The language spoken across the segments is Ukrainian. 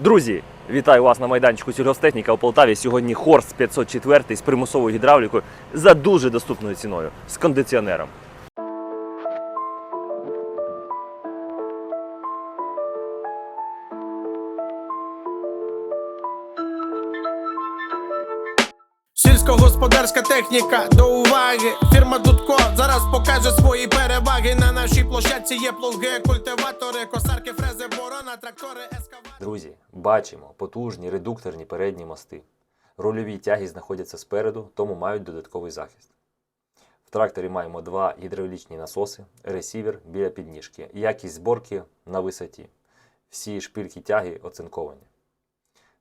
Друзі, вітаю вас на майданчику сільгостехніка у Полтаві. Сьогодні Хорс 504 з примусовою гідравлікою за дуже доступною ціною з кондиціонером. Сільськогосподарська техніка до уваги. Фірма Дудко зараз покаже свої переваги. На нашій площадці є плуги, культиватори, косарки, фрези, бачимо потужні редукторні передні мости. Рульові тяги знаходяться спереду, тому мають додатковий захист. В тракторі маємо два гідравлічні насоси, ресівер біля підніжки, якість зборки на висоті. Всі шпильки тяги оцинковані.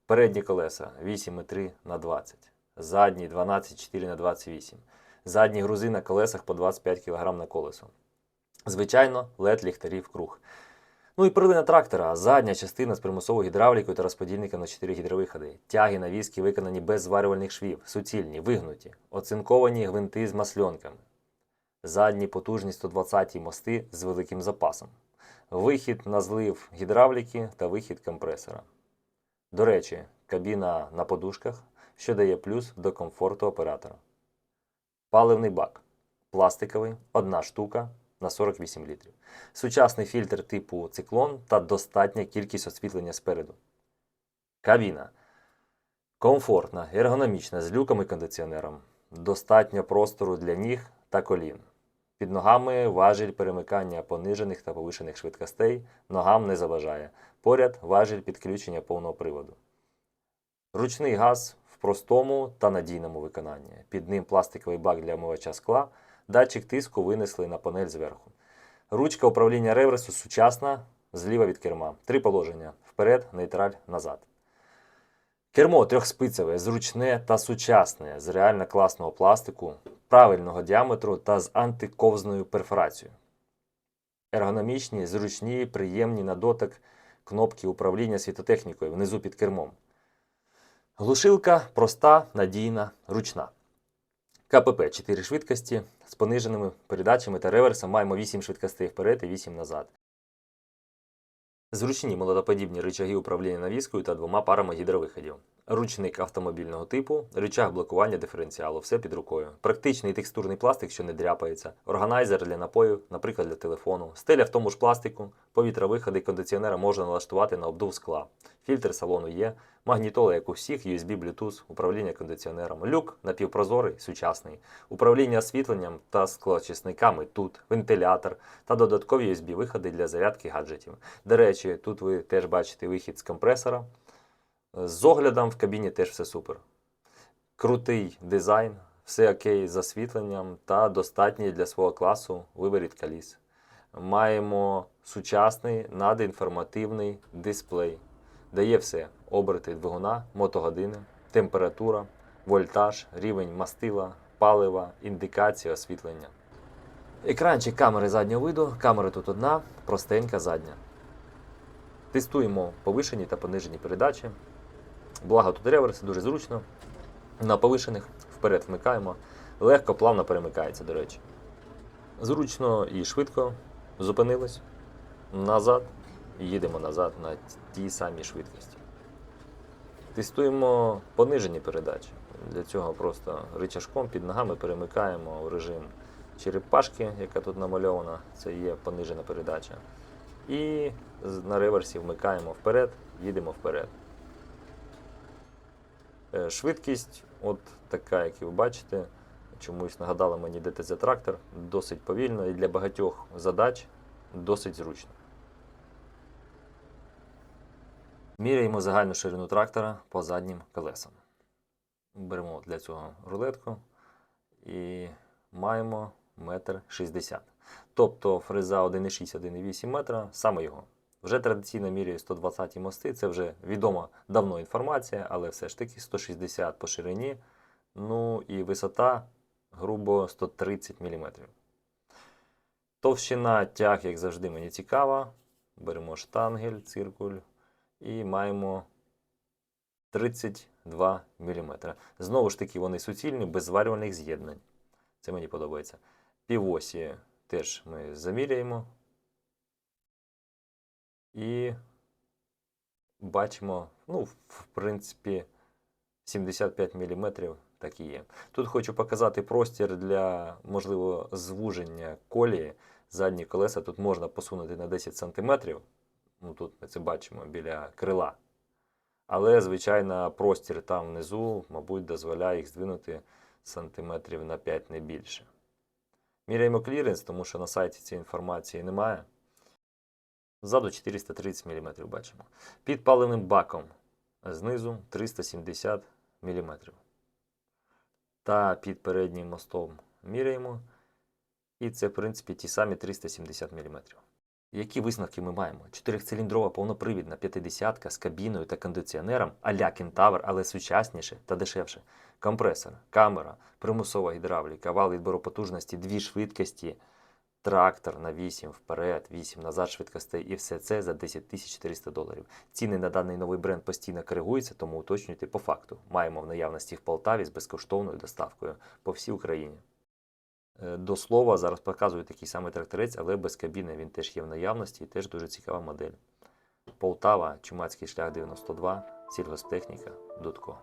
Передні колеса 8,3 на 20, задні 12,4 на 28. Задні грузи на колесах по 25 кг на колесо. Звичайно, LED ліхтарів круг. Ну і перлина трактора, задня частина з примусовою гідравлікою та розподільником на 4 гідровиходи. Тяги на візки виконані без зварювальних швів, суцільні, вигнуті, оцинковані гвинти з масльонками. Задні потужні 120 мости з великим запасом. Вихід на злив гідравліки та вихід компресора. До речі, кабіна на подушках, що дає плюс до комфорту оператора. Паливний бак. Пластиковий, одна штука на 48 літрів. Сучасний фільтр типу циклон та достатня кількість освітлення спереду. Кабіна. Комфортна, ергономічна, з люком і кондиціонером. Достатньо простору для ніг та колін. Під ногами важіль перемикання понижених та повишених швидкостей ногам не заважає. Поряд важіль підключення повного приводу. Ручний газ в простому та надійному виконанні. Під ним пластиковий бак для омивача скла. Датчик тиску винесли на панель зверху. Ручка управління реверсу сучасна, зліва від керма. Три положення: вперед, нейтраль, назад. Кермо трьохспицеве, зручне та сучасне, з реально класного пластику, правильного діаметру та з антиковзною перфорацією. Ергономічні, зручні, приємні на дотик кнопки управління світотехнікою внизу під кермом. Глушилка проста, надійна, ручна. КПП 4 швидкості з пониженими передачами та реверсом маємо 8 швидкостей вперед і 8 назад. Зручні молотоподібні рычаги управління навіскою та двома парами гідровиходів. Ручник автомобільного типу, рычаг блокування диференціалу, все під рукою. Практичний текстурний пластик, що не дряпається, органайзер для напою, наприклад, для телефону. Стеля в тому ж пластику, повітровиходи кондиціонера можна налаштувати на обдув скла. Фільтр салону є, магнітола, як у всіх, USB, Bluetooth, управління кондиціонером. Люк напівпрозорий, сучасний, управління освітленням та склоочисниками тут, вентилятор та додаткові USB-виходи для зарядки гаджетів. До речі, тут ви теж бачите вихід з компресора. З оглядом в кабіні теж все супер. Крутий дизайн, все окей з освітленням та достатній для свого класу виборіт коліс. Маємо сучасний надінформативний дисплей. Дає все: оберти двигуна, мотогодини, температура, вольтаж, рівень мастила, палива, індикація освітлення. Екранчик камери заднього виду. Камера тут одна, простенька задня. Тестуємо повишені та понижені передачі. Благо тут реверс, дуже зручно. На повишених вперед вмикаємо. Легко, плавно перемикається, до речі. Зручно і швидко зупинились. Назад. І їдемо назад на тій самій швидкості. Тестуємо понижені передачі. Для цього просто рычажком під ногами перемикаємо в режим черепашки, яка тут намальована. Це є понижена передача. І на реверсі вмикаємо вперед, їдемо вперед. Е, Швидкість, от така, як і ви бачите, чомусь нагадала мені ДТЗ трактор, досить повільно і для багатьох задач досить зручно. Міряємо загальну ширину трактора по заднім колесам. Беремо для цього рулетку і маємо метр шістдесят. Тобто фреза 1,6-1,8 метра, саме його. Вже традиційно міряю 120 мости, це вже відома давно інформація, але все ж таки 160 по ширині. Ну і висота грубо 130 мм. Товщина тяг, як завжди, мені цікава. Беремо штангель, циркуль і маємо 32 мм. Знову ж таки, вони суцільні, без зварювальних з'єднань. Це мені подобається. Півосі теж ми заміряємо. І бачимо, ну, в принципі, 75 мм так і є. Тут хочу показати простір для, можливо, звуження колії. Задні колеса тут можна посунути на 10 см. Ну, тут ми це бачимо біля крила. Але, звичайно, простір там внизу, мабуть, дозволяє їх здвинути сантиметрів на 5 не більше. Міряємо кліренс, тому що на сайті цієї інформації немає. Ззаду 430 мм бачимо. Під паливним баком знизу 370 мм. Та під переднім мостом міряємо. І це, в принципі, ті самі 370 мм. Які висновки ми маємо? Чотирьохциліндрова повнопривідна 50 з кабіною та кондиціонером а-ля Кентавр, але сучасніше та дешевше. Компресор, камера, примусова гідравліка, вал відбору потужності, дві швидкості, трактор на 8 вперед, 8 назад швидкостей і все це за 10 400 доларів. Ціни на даний новий бренд постійно коригуються, тому уточнюйте по факту. Маємо в наявності в Полтаві з безкоштовною доставкою по всій Україні. Е, До слова, зараз показую такий самий тракторець, але без кабіни він теж є в наявності і теж дуже цікава модель. Полтава, Чумацький шлях 92, сільгосптехніка, Дудко.